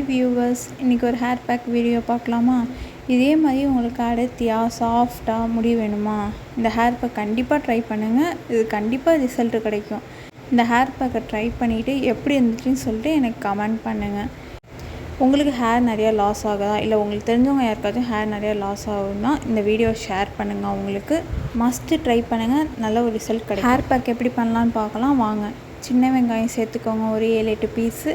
Hi viewers இன்றைக்கி ஒரு hair pack video பார்க்கலாமா? இதே மாதிரி உங்களுக்கு அடர்த்தியாக சாஃப்டாக முடி வேணுமா? இந்த ஹேர் பேக் கண்டிப்பாக ட்ரை பண்ணுங்கள் இது கண்டிப்பாக ரிசல்ட்டு கிடைக்கும். இந்த ஹேர் பேக்கை ட்ரை பண்ணிவிட்டு எப்படி இருந்துச்சுன்னு சொல்லிட்டு எனக்கு கமெண்ட் பண்ணுங்கள் உங்களுக்கு ஹேர் நிறையா லாஸ் ஆகுதா? இல்லை உங்களுக்கு தெரிஞ்சவங்க யாருக்காச்சும் ஹேர் நிறையா லாஸ் ஆகுதுன்னா இந்த வீடியோ ஷேர் பண்ணுங்கள் உங்களுக்கு மஸ்ட்டு ட்ரை பண்ணுங்கள் நல்ல ஒரு ரிசல்ட் கிடைக்கும். ஹேர் பேக் எப்படி பண்ணலான்னு பார்க்கலாம். வாங்க. சின்ன வெங்காயம் சேர்த்துக்கோங்க ஒரு ஏழு எட்டு பீஸு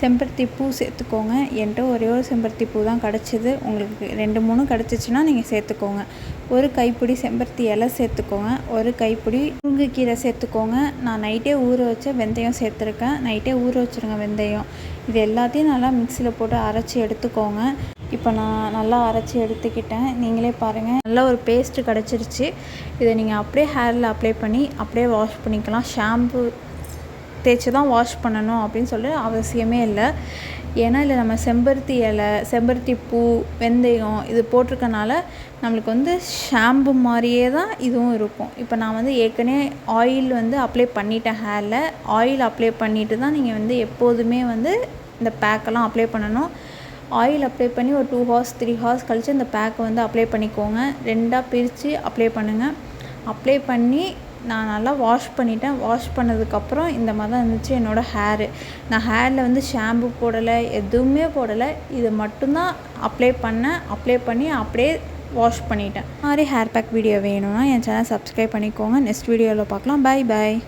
செம்பருத்தி பூ சேர்த்துக்கோங்க. என்கிட்ட ஒரே ஒரு செம்பருத்தி பூ தான் கிடச்சிது. உங்களுக்கு ரெண்டு மூணு கிடச்சிச்சின்னா நீங்கள் சேர்த்துக்கோங்க. ஒரு கைப்பிடி செம்பருத்தி இலை சேர்த்துக்கோங்க. ஒரு கைப்பிடி முருங்கைக்கீரை சேர்த்துக்கோங்க. நான் நைட்டே ஊற வச்ச வெந்தயம் சேர்த்துருக்கேன். நைட்டே ஊற வச்சுருங்க வெந்தயம். இது எல்லாத்தையும் நல்லா மிக்சியில் போட்டு அரைச்சி எடுத்துக்கோங்க. இப்போ நான் நல்லா அரைச்சி எடுத்துக்கிட்டேன். நீங்களே பாருங்கள் நல்லா ஒரு பேஸ்ட்டு கிடச்சிருச்சு. இதை நீங்கள் அப்படியே ஹேரில் அப்ளை பண்ணி அப்படியே வாஷ் பண்ணிக்கலாம். ஷாம்பு தேய்ச்சி தான் வாஷ் பண்ணணும் அப்படின்னு சொல்லி அவசியமே இல்லை. ஏன்னா இல்லை நம்ம செம்பருத்தி இலை செம்பருத்தி பூ வெந்தயம் இது போட்டிருக்கனால நம்மளுக்கு வந்து ஷாம்பு மாதிரியே தான் இதுவும் இருக்கும். இப்போ நான் வந்து ஏற்கனவே ஆயில் வந்து அப்ளை பண்ணிட்டேன் ஹேரில் ஆயில் அப்ளை பண்ணிவிட்டு தான் நீங்கள் வந்து எப்போதுமே வந்து இந்த பேக்கெல்லாம் அப்ளை பண்ணணும். ஆயில் அப்ளை பண்ணி ஒரு டூ ஹார்ஸ் த்ரீ ஹார்ஸ் கழித்து இந்த பேக்கை வந்து அப்ளை பண்ணிக்கோங்க. ரெண்டாக பிரித்து அப்ளை பண்ணுங்கள் அப்ளை பண்ணி நான் நல்லா வாஷ் பண்ணிட்டேன். வாஷ் பண்ணதுக்கப்புறம் இந்த மாதிரி தான் இருந்துச்சு என்னோடய ஹேரு நான் ஹேரில் வந்து ஷாம்பு போடலை எதுவுமே போடலை. இது மட்டும்தான் அப்ளை பண்ணேன். அப்ளை பண்ணி அப்படியே வாஷ் பண்ணிட்டேன். மாதிரி ஹேர் பேக் வீடியோ வேணும்னா என் சேனல் சப்ஸ்கிரைப் பண்ணிக்கோங்க. நெக்ஸ்ட் வீடியோவில் பார்க்கலாம். பாய் பாய்